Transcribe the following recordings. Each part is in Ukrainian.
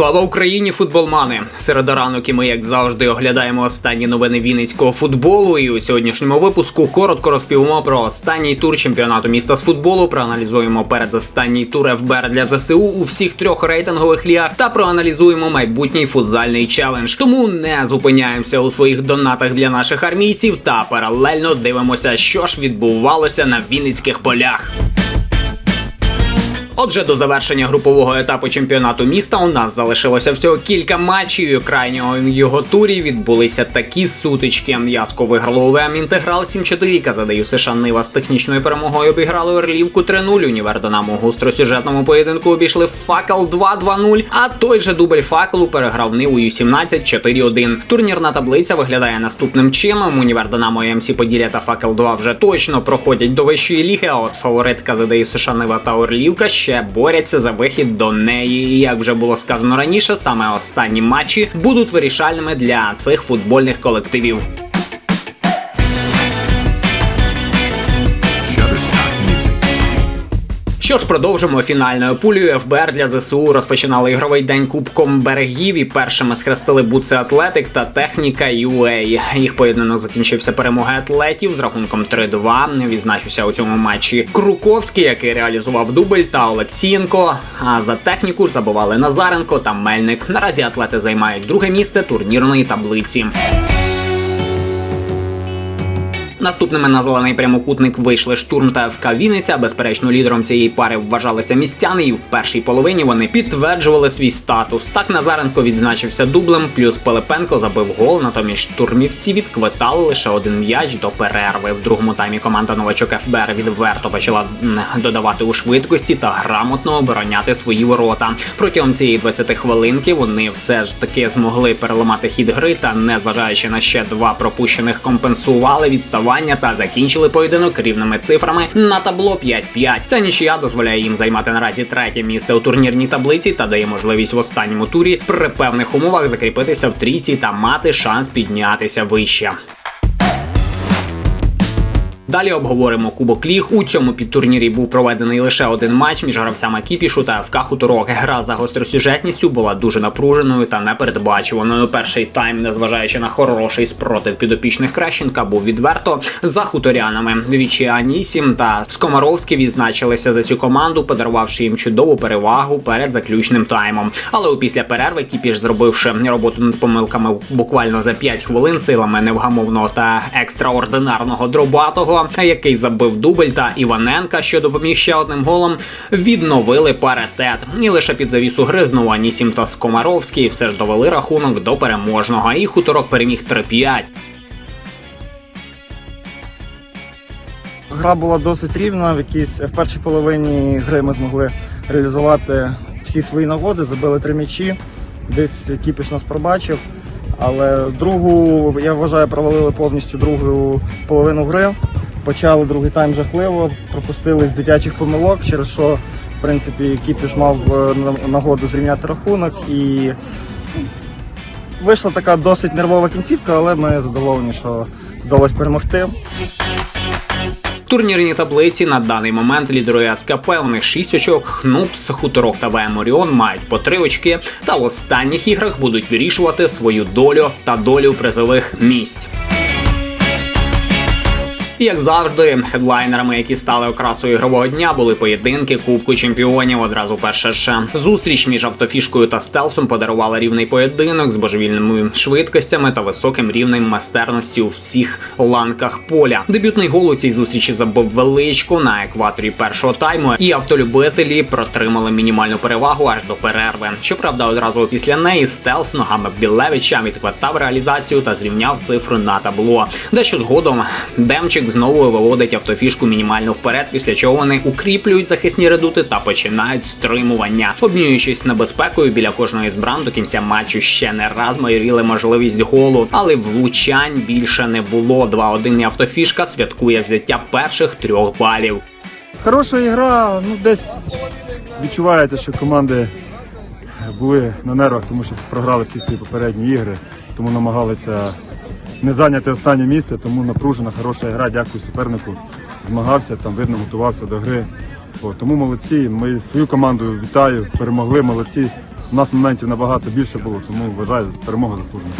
Слава Україні, футболмани! Серед ранок і ми, як завжди, оглядаємо останні новини вінницького футболу. І у сьогоднішньому випуску коротко розповімо про останній тур чемпіонату міста з футболу. Проаналізуємо передостанній тур ФБР для ЗСУ у всіх трьох рейтингових лігах та проаналізуємо майбутній футзальний челендж. Тому не зупиняємося у своїх донатах для наших армійців та паралельно дивимося, що ж відбувалося на вінницьких полях. Отже, до завершення групового етапу чемпіонату міста у нас залишилося всього кілька матчів. і У крайнього його турі відбулися такі сутички. Яско виграло УВМ Інтеграл 7-4, Казадею США Нива з технічною перемогою обіграли Орлівку 3-0. Універ Динамо у гостросюжетному поєдинку обійшли Факел 2-2-0, а той же дубль факелу переграв Ниву Ю-17 4-1. Турнірна таблиця виглядає наступним чином. Універ Динамо і МС Поділля та Факел 2 вже точно проходять до вищої ліги. А от фаворит Казадеї США Нива та Орлівка ще борються за вихід до неї. І як вже було сказано раніше, саме останні матчі будуть вирішальними для цих футбольних колективів. Що ж, продовжимо фінальною пулею ФБР для ЗСУ розпочинали ігровий день кубком берегів і першими схрестили Буци Атлетик та Техніка UA. Їх поєдинок закінчився перемогою атлетів з рахунком 3-2. Відзначився у цьому матчі Круковський, який реалізував дубль, та Олексієнко. А за техніку забували Назаренко та Мельник. Наразі атлети займають друге місце турнірної таблиці. Наступними на зелений прямокутник вийшли штурм та ФК Вінниця. Безперечно, лідером цієї пари вважалися містяни, і в першій половині вони підтверджували свій статус. Так Назаренко відзначився дублем, плюс Пилипенко забив гол. Натомість штурмівці відквитали лише один м'яч до перерви. В другому таймі команда новачок ФБР відверто почала додавати у швидкості та грамотно обороняти свої ворота. Протягом цієї 20 хвилинки вони все ж таки змогли переламати хід гри та, незважаючи на ще два пропущених, компенсували відставання та закінчили поєдинок рівними цифрами на табло 5-5. Ця нічия дозволяє їм займати наразі третє місце у турнірній таблиці та дає можливість в останньому турі при певних умовах закріпитися в трійці та мати шанс піднятися вище. Далі обговоримо Кубок Ліг. У цьому підтурнірі був проведений лише один матч між гравцями Кіпішу та ФК Хуторок. Гра за гостросюжетністю була дуже напруженою та непередбачуваною. Перший тайм, незважаючи на хороший спротив підопічних Крещенка, був відверто за хуторянами. Двічі Анісім та Скомаровський відзначилися за цю команду, подарувавши їм чудову перевагу перед заключним таймом. Але у після перерви Кіпіш, зробивши роботу над помилками буквально за 5 хвилин силами невгамовного та екстраординарного дробатого, який забив дубль та Іваненка, що допоміг ще одним голом, відновили паритет. І лише під завісу гри знову Анісім та Скомаровський все ж довели рахунок до переможного. І хуторок переміг 3-5. Гра була досить рівна. В якійсь в першій половині гри ми змогли реалізувати всі свої нагоди, забили три м'ячі. Десь Кіпіш нас пробачив. Але другу, я вважаю, провалили повністю другу половину гри. Почали другий тайм жахливо, пропустили з дитячих помилок, через що в принципі Кіпіш мав е, нагоду зрівняти рахунок і вийшла така досить нервова кінцівка, але ми задоволені, що вдалося перемогти. Турнірній таблиці на даний момент лідерує СКП. У них 6 очок. Хнупс, Хуторок та ВМ Оріон мають по 3 очки. Та в останніх іграх будуть вирішувати свою долю та долю призових місць. І як завжди, хедлайнерами, які стали окрасою ігрового дня, були поєдинки Кубку чемпіонів. Одразу перша ж зустріч між автофішкою та стелсом подарувала рівний поєдинок з божевільними швидкостями та високим рівнем майстерності у всіх ланках поля. Дебютний гол у цій зустрічі забив величку на екваторі першого тайму, і автолюбителі протримали мінімальну перевагу аж до перерви. Щоправда, одразу після неї стелс ногами Білевича відквитав реалізацію та зрівняв цифру на табло. Дещо згодом Демчик знову виводить автофішку мінімально вперед, після чого вони укріплюють захисні редути та починають стримування. Обмінюючись небезпекою біля кожної з брам до кінця матчу ще не раз майоріли можливість голу, але влучань більше не було. 2-1 і автофішка святкує взяття перших трьох балів. Хороша ігра, ну десь відчуваєте, що команди були на нервах, тому що програли всі свої попередні ігри, тому намагалися не зайняти останнє місце, тому напружена, хороша гра. Дякую супернику. Змагався, там видно, готувався до гри. О, тому молодці. Ми свою команду вітаю, перемогли, молодці. У нас моментів набагато більше було, тому вважаю перемога заслужена.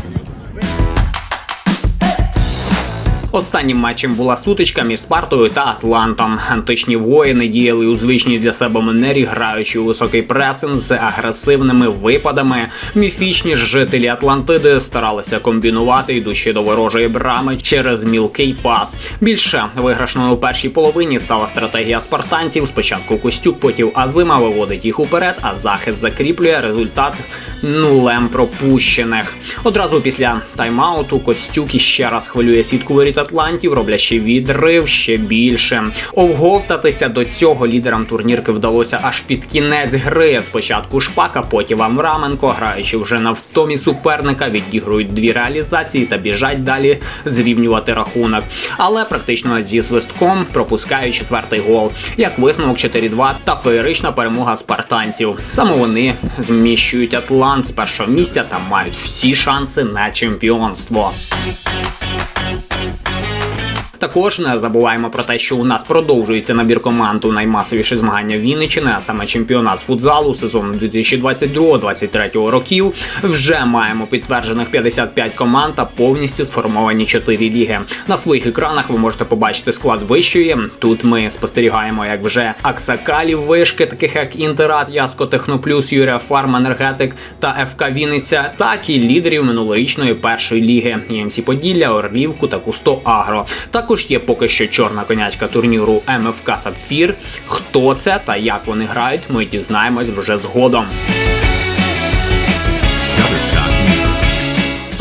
Останнім матчем була сутичка між Спартою та Атлантом. Античні воїни діяли у звичній для себе манері, граючи у високий пресинг з агресивними випадами. Міфічні ж жителі Атлантиди старалися комбінувати, йдучи до ворожої брами через мілкий пас. Більше виграшною у першій половині стала стратегія спартанців. Спочатку Костюк, потім Азима виводить їх уперед, а захист закріплює результат нулем пропущених. Одразу після тайм-ауту Костюк іще раз хвилює сітку воріт Атлантів, роблячи відрив ще більше. Овговтатися до цього лідерам турнірки вдалося аж під кінець гри. Спочатку Шпака, потім Авраменко, граючи вже на втомі суперника, відігрують дві реалізації та біжать далі зрівнювати рахунок. Але практично зі свистком пропускають четвертий гол. Як висновок 4-2 та феєрична перемога спартанців. Саме вони зміщують Атлант з першого місця та мають всі шанси на чемпіонство. Також не забуваємо про те, що у нас продовжується набір команд у наймасовіші змагання Вінниччини, а саме чемпіонат з футзалу сезону 2022-2023 років. Вже маємо підтверджених 55 команд та повністю сформовані 4 ліги. На своїх екранах ви можете побачити склад вищої. Тут ми спостерігаємо, як вже Аксакалів вишки, таких як Інтерат, Яско Техноплюс, Юрія Фарм, Енергетик та ФК Вінниця, так і лідерів минулорічної першої ліги ЄМСі Поділля, Орлівку та Кусто Агро. Також є поки що чорна конячка турніру МФК Сапфір. Хто це та як вони грають, ми дізнаємось вже згодом.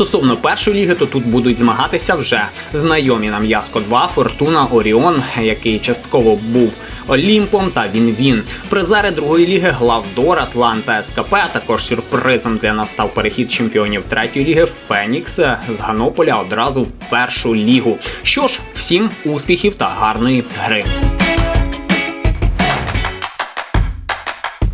Стосовно першої ліги, то тут будуть змагатися вже знайомі нам Яско 2, Фортуна, Оріон, який частково був Олімпом та Він-Він. Призери другої ліги Главдор, Атланта, СКП. а Також сюрпризом для нас став перехід чемпіонів третьої ліги Фенікс з Ганополя одразу в першу лігу. Що ж, всім успіхів та гарної гри.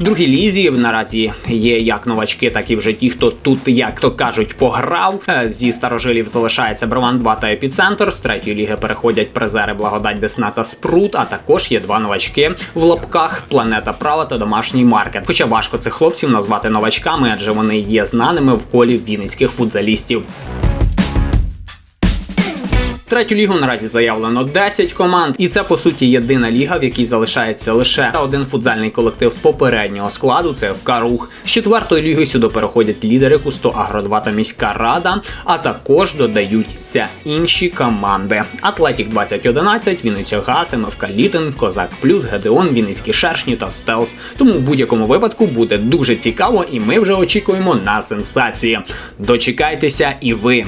В другій лізі наразі є як новачки, так і вже ті, хто тут, як то кажуть, пограв. Е, Зі старожилів залишається Браван 2 та епіцентр. З третьої ліги переходять призери Благодать Десна та Спрут. А також є два новачки в лапках Планета Права та домашній маркет. Хоча важко цих хлопців назвати новачками, адже вони є знаними в колі вінницьких футзалістів. Третю лігу наразі заявлено 10 команд, і це по суті єдина ліга, в якій залишається лише один футзальний колектив з попереднього складу. Це ФК Рух. З четвертої ліги сюди переходять лідери Кусто Агро 2 та міська рада, а також додаються інші команди: Атлетік 2011, Вінниця Газ, МФК Літин, Козак Плюс, Гедеон, Вінницькі Шершні та Стелс. Тому в будь-якому випадку буде дуже цікаво, і ми вже очікуємо на сенсації. Дочекайтеся і ви.